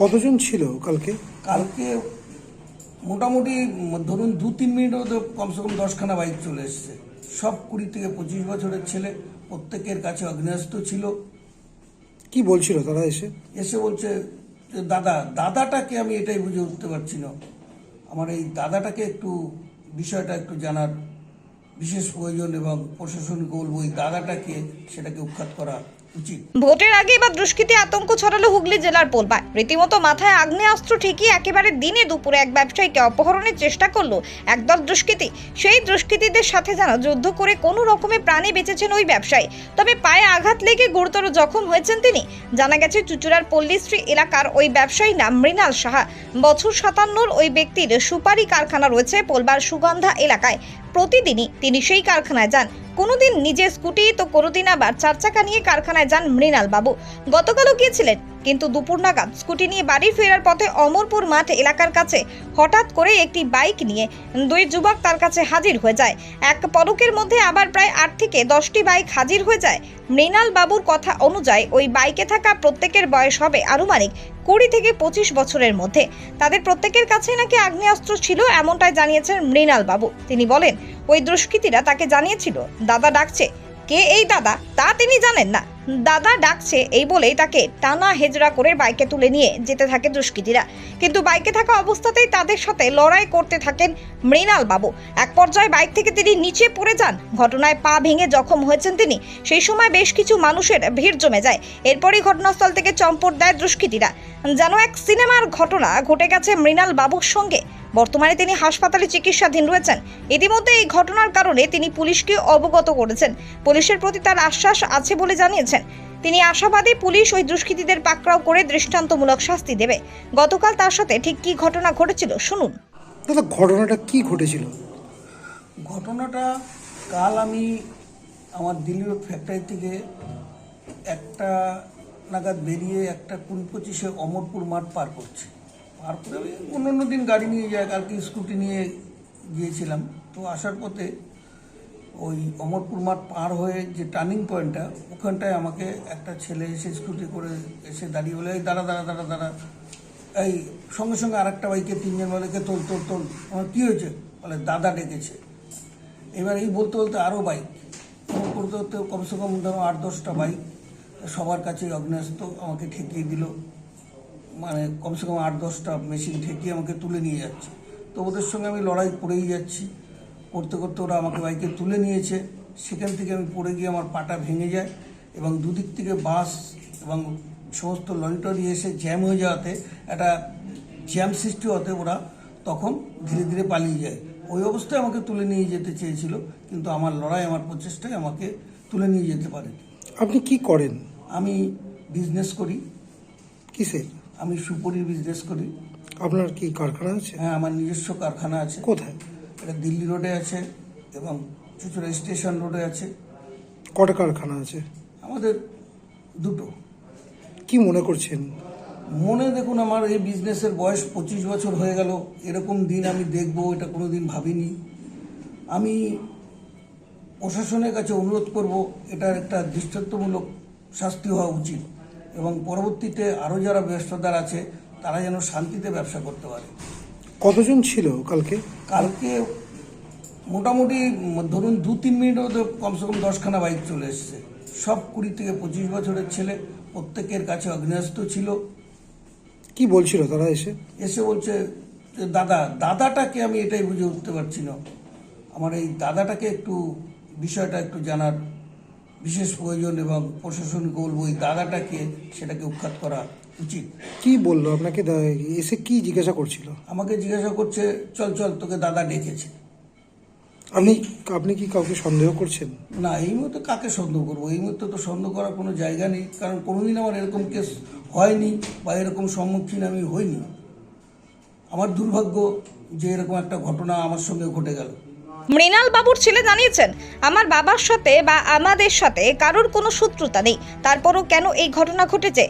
কতজন ছিল কালকে? কালকে মোটামুটি ধরুন দু তিন মিনিট মধ্যে কমসে কম দশখানা বাইক চলে এসছে। সব কুড়ি থেকে পঁচিশ বছরের ছেলে প্রত্যেকের কাছে অগ্নেয়াস্ত্র ছিল। কি বলছিল তারা এসে? এসে বলছে যে দাদা দাদাটাকে আমি এটাই বুঝে উঠতে পারছি না। আমার এই দাদাটাকে একটু বিষয়টা একটু জানার। বিশেষ প্রয়োজন এবং প্রশাসনকে বলব এই দাদাটাকে সেটাকে উৎখাত করা ভোটের আগে এবার দুষ্কৃতী আতঙ্ক ছড়ালো হুগলি জেলার পোলবায় রীতিমতো মাথায় আগ্নেয়াস্ত্র ঠিকই একেবারে দিনে দুপুরে এক ব্যবসায়ীকে অপহরণের চেষ্টা করল একদল দুষ্কৃতী। সেই দুষ্কৃতীদের সাথে যেন যুদ্ধ করে কোনো রকমে প্রাণে বেঁচেছেন ওই ব্যবসায়ী। তবে পায়ে আঘাত লেগে গুরুতর জখম হয়েছেন তিনি। জানা গেছে, চুচুড়ার পল্লীশ্রী এলাকার ওই ব্যবসায়ী নাম মৃণাল সাহা। বছর সাতান্নর ওই ব্যক্তির সুপারি কারখানা রয়েছে পোলবার সুগন্ধা এলাকায়। প্রতিদিনই তিনি সেই কারখানায় যান। কোনোদিন নিজে স্কুটি তো কোনোদিন আবার চার চাকা নিয়ে কারখানায় যান মৃণাল বাবু গতকালও গিয়েছিলেন কিন্তু দুপুর নাগাদ স্কুটি নিয়ে বাড়ি ফেরার পথে অমরপুর মাঠ এলাকার কাছে হঠাৎ করে একটি বাইক নিয়ে দুই যুবক তার কাছে হাজির হয়ে যায়। এক পলকের মধ্যে আবার প্রায় আট থেকে দশটি বাইক হাজির হয়ে যায়। মৃণাল বাবুর কথা অনুযায়ী ওই বাইকে থাকা প্রত্যেকের বয়স হবে আনুমানিক কুড়ি থেকে পঁচিশ বছরের মধ্যে। তাদের প্রত্যেকের কাছে নাকি আগ্নেয়াস্ত্র ছিল এমনটাই জানিয়েছেন মৃণাল বাবু। তিনি বলেন, ওই দুষ্কৃতীরা তাকে জানিয়েছিল, দাদা ডাকছে। কে এই দাদা? তা তিনি জানেন না। দাদা ডাকছে এই বলেই তাকে টানা হেজরা করে বাইকে তুলে নিয়ে যেতে থাকে দুষ্কৃতীরা। কিন্তু বাইকে থাকা অবস্থাতেই তাদের সাথে লড়াই করতে থাকেন মৃণাল বাবু। এক পর্যায়ে বাইক থেকে তিনি নিচে পড়ে যান। ঘটনায় পা ভেঙে জখম হয়েছেন তিনি। সেই সময় বেশ কিছু মানুষের ভিড় জমে যায়। এরপরই ঘটনাস্থল থেকে চম্পট দেয় দুষ্কৃতীরা। যেন এক সিনেমার ঘটনা ঘটে গেছে মৃণাল বাবুর সঙ্গে। বর্তমানে তিনি হাসপাতালে চিকিৎসাধীন রয়েছেন। ইতিমধ্যে এই ঘটনার কারণে তিনি পুলিশকে অবগত করেছেন। পুলিশের প্রতি তার আশ্বাস আছে বলে জানিয়েছেন। তিনি আশাবাদী পুলিশ ওই দুষ্কৃতীদের পাকড়াও করে দৃষ্টান্তমূলক শাস্তি দেবে। গতকাল তার সাথে ঠিক কী ঘটনা ঘটেছিল শুনুন। দাদা ঘটনাটা কি ঘটেছিল? ঘটনাটা কাল আমি আমার দিল্লি রোড ফ্যাক্টরি থেকে একটা নাগাদ বেরিয়ে একটা কুড়ি পঁচিশে অমরপুর মাঠ পার করছি। পার করে আমি অন্য অন্য দিন গাড়ি নিয়ে যাই কালকে স্কুটি নিয়ে গিয়েছিলাম। তো আসার পথে ওই অমরপুর মাঠ পার হয়ে যে টার্নিং পয়েন্টটা ওখানটায় আমাকে একটা ছেলে এসে স্কুটি করে এসে দাঁড়িয়ে বলে, এই দাঁড়া দাঁড়া দাঁড়া দাঁড়া। এই সঙ্গে সঙ্গে আরেকটা বাইকে তিনজন বলেকে তোল তোল তোল। আমার কী হয়েছে? বলে, দাদা ডেকেছে। এবার এই বলতে বলতে আরও বাইক। করতে করতে কমসে কম ধরো আট, দশটা বাইক। সবার কাছে অগ্নেস্ত আমাকে ঠেকিয়ে দিল। মানে কমসে কম আট দশটা মেশিন ঠেকিয়ে আমাকে তুলে নিয়ে যাচ্ছে। তো ওদের সঙ্গে আমি লড়াই করেই যাচ্ছি। করতে করতে ওরা আমাকে বাইকে তুলে নিয়েছে। সেখান থেকে আমি পড়ে গিয়ে আমার পাটা ভেঙে যায় এবং দুদিক থেকে বাস এবং সমস্ত লরি টরি এসে জ্যাম হয়ে যাওয়াতে একটা জ্যাম সৃষ্টি হতে ওরা তখন ধীরে ধীরে পালিয়ে যায়। ওই অবস্থায় আমাকে তুলে নিয়ে যেতে চেয়েছিল কিন্তু আমার লড়াই আমার প্রচেষ্টায় আমাকে তুলে নিয়ে যেতে পারে আপনি কি করেন? আমি বিজনেস করি। কিসের? আমি সুপরির বিজনেস করি। আপনার কি কারখানা আছে? হ্যাঁ আমার নিজস্ব কারখানা আছে। কোথায়? এটা দিল্লি রোডে আছে এবং চুচুড়া স্টেশন রোডে আছে। কটা কারখানা আছে? আমাদের দুটো। কি মনে করছেন? মনে দেখুন আমার এই বিজনেসের বয়স পঁচিশ বছর হয়ে গেল। এরকম দিন আমি দেখব এটা কোনো দিন ভাবিনি। আমি প্রশাসনের কাছে অনুরোধ করব এটার একটা দৃষ্টান্তমূলক শাস্তি হওয়া উচিত। এবং পরবর্তীতে আরও যারা ব্যবসাদার আছে তারা যেন শান্তিতে ব্যবসা করতে পারে। কতজন ছিল কালকে? কালকে মোটামুটি ধরুন দু তিন মিনিটের মধ্যে কমসে কম দশখানা বাইক চলে এসছে। সব কুড়ি থেকে পঁচিশ বছরের ছেলে প্রত্যেকের কাছে অগ্নেয়াস্ত্র ছিল। কি বলছিল তারা এসে? এসে বলছে যে দাদা দাদাটাকে আমি এটাই বুঝে উঠতে পারছি না। আমার এই দাদাটাকে একটু বিষয়টা একটু জানার বিশেষ প্রয়োজন এবং প্রশাসনকে বলব এই দাদাটাকে সেটাকে উৎখাত করা উচিত। কি বলল আপনাকে? এসে কি জিজ্ঞাসা করছিল? আমাকে জিজ্ঞাসা করছে চল চল তোকে দাদা ডেকেছে। আপনি আপনি কি কাউকে সন্দেহ করছেন? না এই মুহূর্তে কাকে সন্দেহ করব? এই মুহূর্তে তো সন্দেহ করার কোনো জায়গা নেই কারণ কোনোদিন আমার এরকম কেস হয়নি বা এরকম সম্মুখীন আমি হইনি। আমার দুর্ভাগ্য যে এরকম একটা ঘটনা আমার সঙ্গে ঘটে গেল। মৃণাল বাবুর ছেলে জানিয়েছেন, আমার বাবার সাথে বা আমাদের সাথে কারোর কোনো শত্রুতা নেই। তারপরও কেন এই ঘটনা ঘটেছে?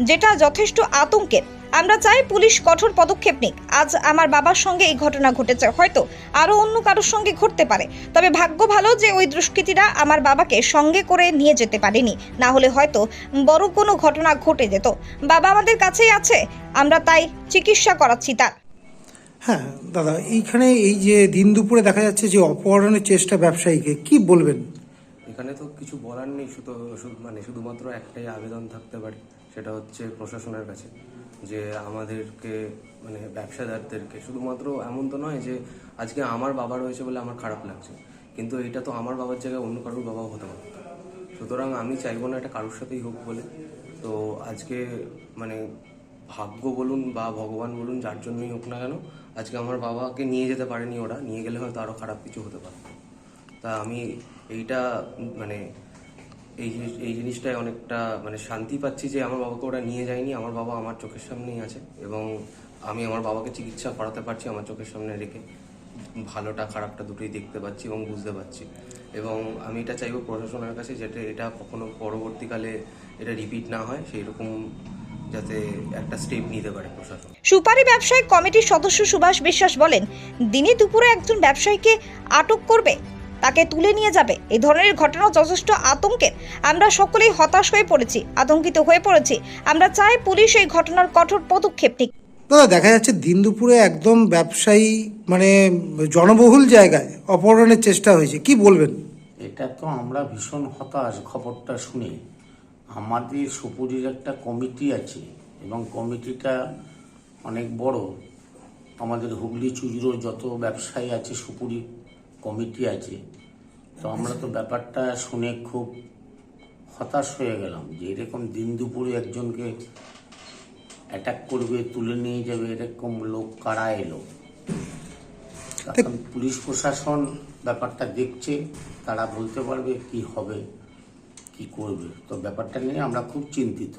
যেটা যথেষ্ট আতঙ্কের। আমরা চাই পুলিশ কঠোর পদক্ষেপ নিক। আজ আমার বাবার সঙ্গে এই ঘটনা ঘটেছে। হয়তো আরও অন্য কারোর সঙ্গে ঘটতে পারে। তবে ভাগ্য ভালো যে ওই দুষ্কৃতীরা আমার বাবাকে সঙ্গে করে নিয়ে যেতে পারেনি। না হলে হয়তো বড় কোনো ঘটনা ঘটে যেত। বাবা আমাদের কাছেই আছে। আমরা তাই চিকিৎসা করাচ্ছি তার। হ্যাঁ দাদা, এইখানে এই যে দিন দুপুরে দেখা যাচ্ছে যে অপহরণের চেষ্টা ব্যবসায়ীকে, কি বলবেন? এখানে তো কিছু বলার নেই, শুধু মানে শুধুমাত্র একটাই আবেদন থাকতে পারে, সেটা হচ্ছে প্রশাসনের কাছে, যে আমাদেরকে মানে ব্যবসাদারদেরকে, শুধুমাত্র এমন তো নয় যে আজকে আমার বাবা রয়েছে বলে আমার খারাপ লাগছে, কিন্তু এটা তো আমার বাবার জায়গায় অন্য কারোর বাবাও হতে পারে। সুতরাং আমি চাইব না এটা কারোর সাথেই হোক বলে, তো আজকে মানে ভাগ্য বলুন বা ভগবান বলুন, যার জন্যই হোক না কেন, আজকে আমার বাবাকে নিয়ে যেতে পারেনি ওরা। নিয়ে গেলে হয়তো আরও খারাপ কিছু হতে পারত তা আমি এইটা মানে এই এই জিনিসটায় অনেকটা মানে শান্তি পাচ্ছি যে আমার বাবাকে ওরা নিয়ে যায়নি। আমার বাবা আমার চোখের সামনেই আছে এবং আমি আমার বাবাকে চিকিৎসা করাতে পারছি আমার চোখের সামনে রেখে। ভালোটা, খারাপটা দুটোই দেখতে পাচ্ছি এবং বুঝতে পারছি। এবং আমি এটা চাইব প্রশাসনের কাছে যাতে এটা কখনো পরবর্তীকালে এটা রিপিট না হয়। সেই রকম যাতে একটা স্টেপ নিতে পারে প্রশাসন। সুপারি ব্যবসায়ী কমিটির সদস্য সুভাষ বিশ্বাস বলেন দিনে দুপুরে একজন ব্যবসায়ীকে আটক করবে তাকে তুলে নিয়ে যাবে। এই ধরনের ঘটনা যথেষ্ট আতঙ্কের। আমরা সকলেই হতাশ হয়ে পড়েছি আতঙ্কিত হয়ে পড়েছি। আমরা চাই পুলিশ এই ঘটনার কঠোর পদক্ষেপ নিক। দাদা দেখা যাচ্ছে দিন দুপুরে একদম ব্যবসায়ী মানে জনবহুল জায়গায় অপহরণের চেষ্টা হয়েছে। কি বলবেন? এটা তো আমরা ভীষণ হতাশ খবরটা শুনে। আমাদের সুপুরির একটা কমিটি আছে এবং কমিটিটা অনেক বড়। আমাদের হুগলি চুজরো যত ব্যবসায়ী আছে সুপুরি কমিটি আছে। তো আমরা তো ব্যাপারটা শুনে খুব হতাশ হয়ে গেলাম যে এরকম দিন দুপুরে একজনকে অ্যাটাক করবে, তুলে নিয়ে যাবে, এরকম লোক কারা এলো? এখন পুলিশ প্রশাসন ব্যাপারটা দেখছে, তারা বলতে পারবে কি হবে। কি করবে? তো ব্যাপারটা নিয়ে আমরা খুব চিন্তিত।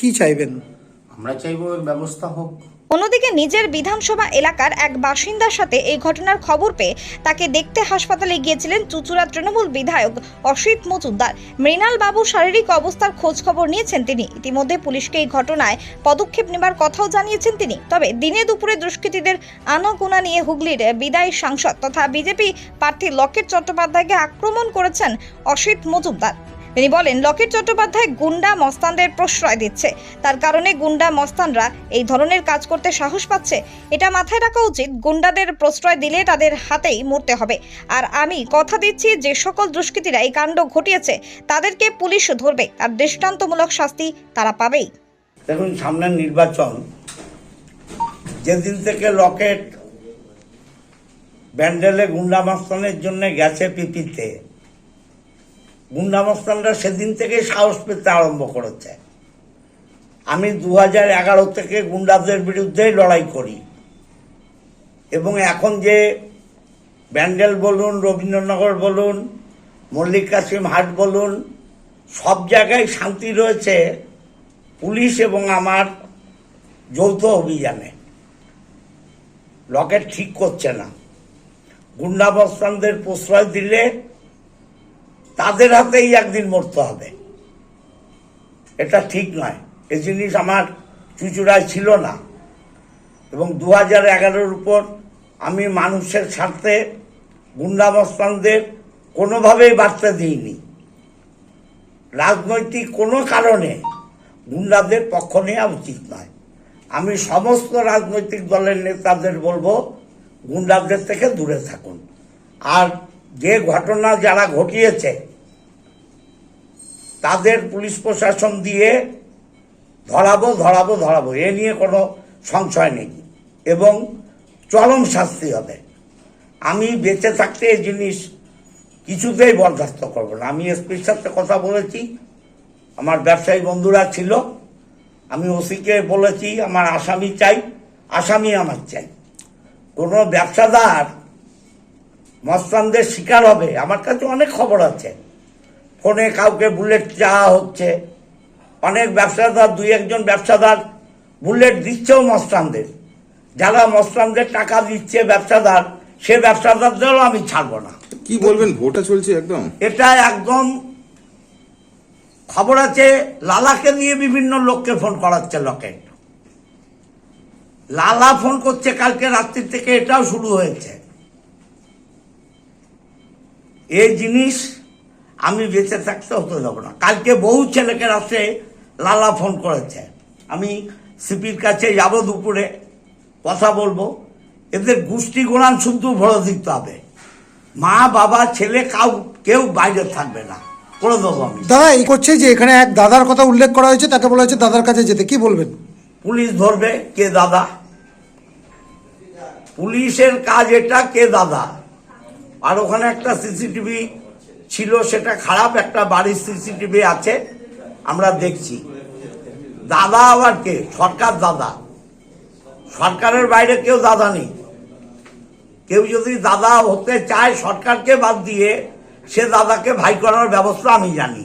কি চাইবেন? আমরা চাইব এর ব্যবস্থা হোক। অন্যদিকে নিজের বিধানসভা এলাকার এক বাসিন্দার সাথে এই ঘটনার খবর পেয়ে তাকে দেখতে হাসপাতালে গিয়েছিলেন চুচুড়া তৃণমূল বিধায়ক অসিত মজুমদার। মৃণাল বাবু শারীরিক অবস্থার খোঁজ খবর নিয়েছেন তিনি। ইতিমধ্যে পুলিশকে এই ঘটনায় পদক্ষেপ নেবার কথাও জানিয়েছেন তিনি। তবে দিনে দুপুরে দুষ্কৃতীদের আনাগোনা নিয়ে হুগলির বিদায়ী সাংসদ তথা বিজেপি প্রার্থী লকেট চট্টোপাধ্যায়কে আক্রমণ করেছেন অসিত মজুমদার। তিনি বলেন, লকেট চট্টোপাধ্যায় গুন্ডা মস্তানদের প্রশ্রয় দিচ্ছে। তার কারণে গুন্ডা মস্তানরা এই ধরনের কাজ করতে সাহস পাচ্ছে। এটা মাথায় রাখা উচিত, গুন্ডাদের প্রশ্রয় দিলে তাদের হাতেই মরতে হবে। আর আমি কথা দিচ্ছি যে সকল দুষ্কৃতীরা এই কাণ্ড ঘটিয়েছে, তাদেরকে পুলিশ ধরবে। আর দৃষ্টান্তমূলক শাস্তি তারা পাবেই। দেখুন, সামনের নির্বাচন, যেদিন থেকে লকেট ব্যান্ডেলে গুন্ডামাস্তানের জন্য গেছে পিপিতে গুন্ডামাস্তানরা সেদিন থেকে সাহস পেতে আরম্ভ করেছে। আমি দু এগারো থেকে গুন্ডাদের বিরুদ্ধে লড়াই করি। এবং এখন যে ব্যান্ডেল বলুন, রবীন্দ্রনগর বলুন, মল্লিক কাসিম হাট বলুন, সব জায়গায় শান্তি রয়েছে পুলিশ এবং আমার যৌথ অভিযানে। লকেট ঠিক করছে না। গুন্ডাবস্তানদের প্রশ্রয় দিলে তাদের হাতেই একদিন মরতে হবে। এটা ঠিক নয়। এ জিনিস আমার চুচুড়ায় ছিল না। এবং দু হাজার এগারোর উপর আমি মানুষের স্বার্থে গুন্ডাবস্তানদের কোনোভাবেই বার্তা দিইনি। রাজনৈতিক কোনো কারণে গুন্ডাদের পক্ষ নেওয়া উচিত নয়। আমি সমস্ত রাজনৈতিক দলের নেতাদের বলব, গুন্ডাদের থেকে দূরে থাকুন। আর যে ঘটনা যারা ঘটিয়েছে, তাদের পুলিশ প্রশাসন দিয়ে ধরাবো ধরাবো ধরাবো, এ নিয়ে কোনো সংশয় নেই। এবং চরম শাস্তি হবে। আমি বেঁচে থাকতে এই জিনিস কিছুতেই বরদাস্ত করব না। আমি এসপির সাথে কথা বলেছি, আমার ব্যবসায়ী বন্ধুরা ছিল, আমি ওসিকে বলেছি, আমার আসামি চাই, আসামি আমার চাই। কোনো ব্যবসাদার মস্তানদের শিকার হবে। আমার কাছে অনেক খবর আছে। ফোনে কাউকে বুলেট চাওয়া হচ্ছে। অনেক ব্যবসাদার দুই একজন ব্যবসাদার বুলেট দিচ্ছেও মস্তানদের যারা মস্তানদের টাকা দিচ্ছে ব্যবসাদার সে ব্যবসাদারদেরও আমি ছাড়বো না। কি বলবেন? ভোটটা চলছে একদম? এটা একদম খবর আছে লালাকে নিয়ে বিভিন্ন লোককে ফোন করাচ্ছে লকেট। লালা ফোন করছে কালকে রাত্রি থেকে এটাও শুরু হয়েছে। এই জিনিস আমি বেঁচে থাকতে হতে দেবো না। কালকে বহু ছেলেকে রাত্রে লালা ফোন করেছে। আমি সিপির কাছে যাব দুপুরে কথা বলব। এদের গোষ্ঠী গোড়ান শুদ্ধ ভরে দিতে হবে। মা বাবা ছেলে কাউ কেউ বাইরে থাকবে না। করে দেবো আমি। দাদা এই করছে যে এখানে এক দাদার কথা উল্লেখ করা হয়েছে তাকে বলা হয়েছে দাদার কাছে যেতে। কি বলবেন? পুলিশ ধরবে কে দাদা? পুলিশের কাজ এটা কে দাদা? আর ওখানে একটা সিসিটিভি ছিল, সেটা খারাপ, একটা বাড়ির সিসিটিভি আছে, আমরা দেখছি। দাদা আবার কে? সরকার দাদা। সরকারের বাইরে কেউ দাদা নেই। কেউ যদি দাদা হতে চায়, সরকারকে বাদ দিয়ে সে দাদাকে ভাই করার ব্যবস্থা আমি জানি।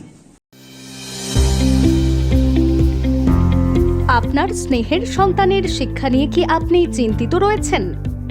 আপনার স্নেহের সন্তানের শিক্ষা নিয়ে কি আপনি চিন্তিত রয়েছেন?